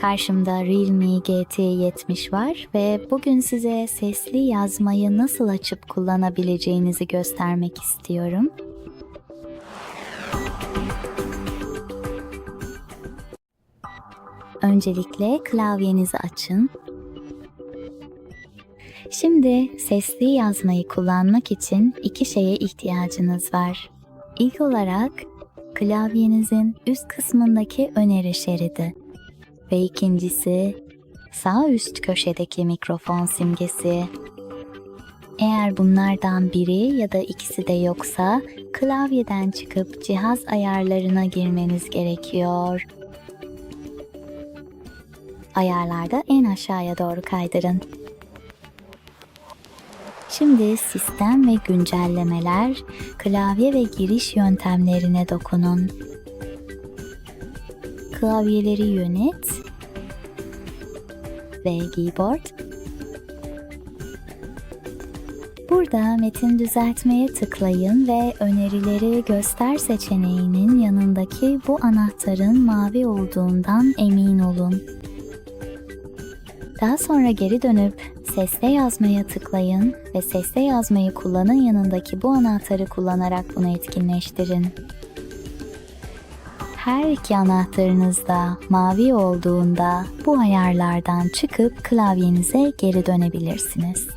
Karşımda Realme GT70 var ve bugün size sesli yazmayı nasıl açıp kullanabileceğinizi göstermek istiyorum. Öncelikle klavyenizi açın. Şimdi sesli yazmayı kullanmak için iki şeye ihtiyacınız var. İlk olarak klavyenizin üst kısmındaki öneri şeridi ve ikincisi sağ üst köşedeki mikrofon simgesi. Eğer bunlardan biri ya da ikisi de yoksa klavyeden çıkıp cihaz ayarlarına girmeniz gerekiyor. Ayarlarda en aşağıya doğru kaydırın. Şimdi sistem ve güncellemeler, klavye ve giriş yöntemlerine dokunun. Klavyeleri yönet ve keyboard. Burada metin düzeltmeye tıklayın ve önerileri göster seçeneğinin yanındaki bu anahtarın mavi olduğundan emin olun. Daha sonra geri dönüp sesle yazmaya tıklayın ve sesle yazmayı kullanın yanındaki bu anahtarı kullanarak bunu etkinleştirin. Her iki anahtarınız da mavi olduğunda bu ayarlardan çıkıp klavyenize geri dönebilirsiniz.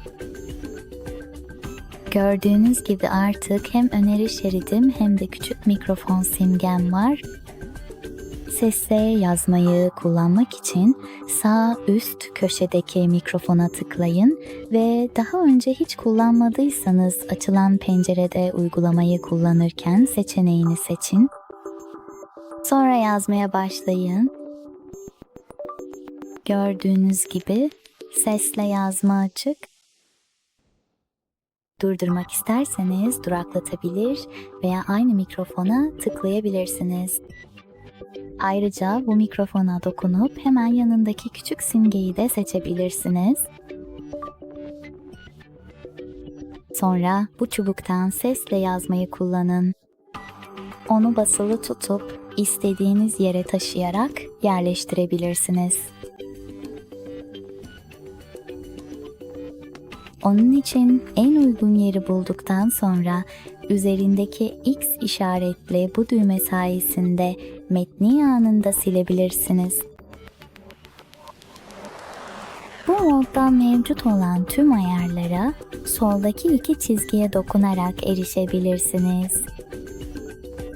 Gördüğünüz gibi artık hem öneri şeridim hem de küçük mikrofon simgem var sesle yazmayı kullanmak için sağ üst köşedeki mikrofona tıklayın ve daha önce hiç kullanmadıysanız açılan pencerede uygulamayı kullanırken seçeneğini seçin. Sonra yazmaya başlayın. Gördüğünüz gibi sesle yazma açık. Durdurmak isterseniz duraklatabilir veya aynı mikrofona tıklayabilirsiniz. Ayrıca bu mikrofona dokunup hemen yanındaki küçük simgeyi de seçebilirsiniz. Sonra bu çubuktan sesle yazmayı kullanın. Onu basılı tutup istediğiniz yere taşıyarak yerleştirebilirsiniz. Onun için en uygun yeri bulduktan sonra üzerindeki X işaretli bu düğme sayesinde metni anında silebilirsiniz. Bu modda mevcut olan tüm ayarlara soldaki iki çizgiye dokunarak erişebilirsiniz.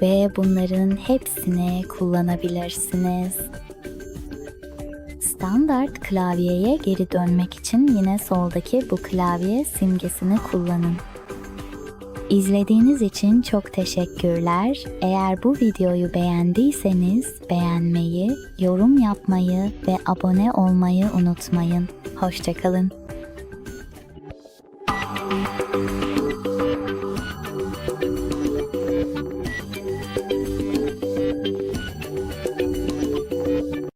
Ve bunların hepsini kullanabilirsiniz. Standart klavyeye geri dönmek için yine soldaki bu klavye simgesini kullanın. İzlediğiniz için çok teşekkürler. Eğer bu videoyu beğendiyseniz beğenmeyi, yorum yapmayı ve abone olmayı unutmayın. Hoşçakalın.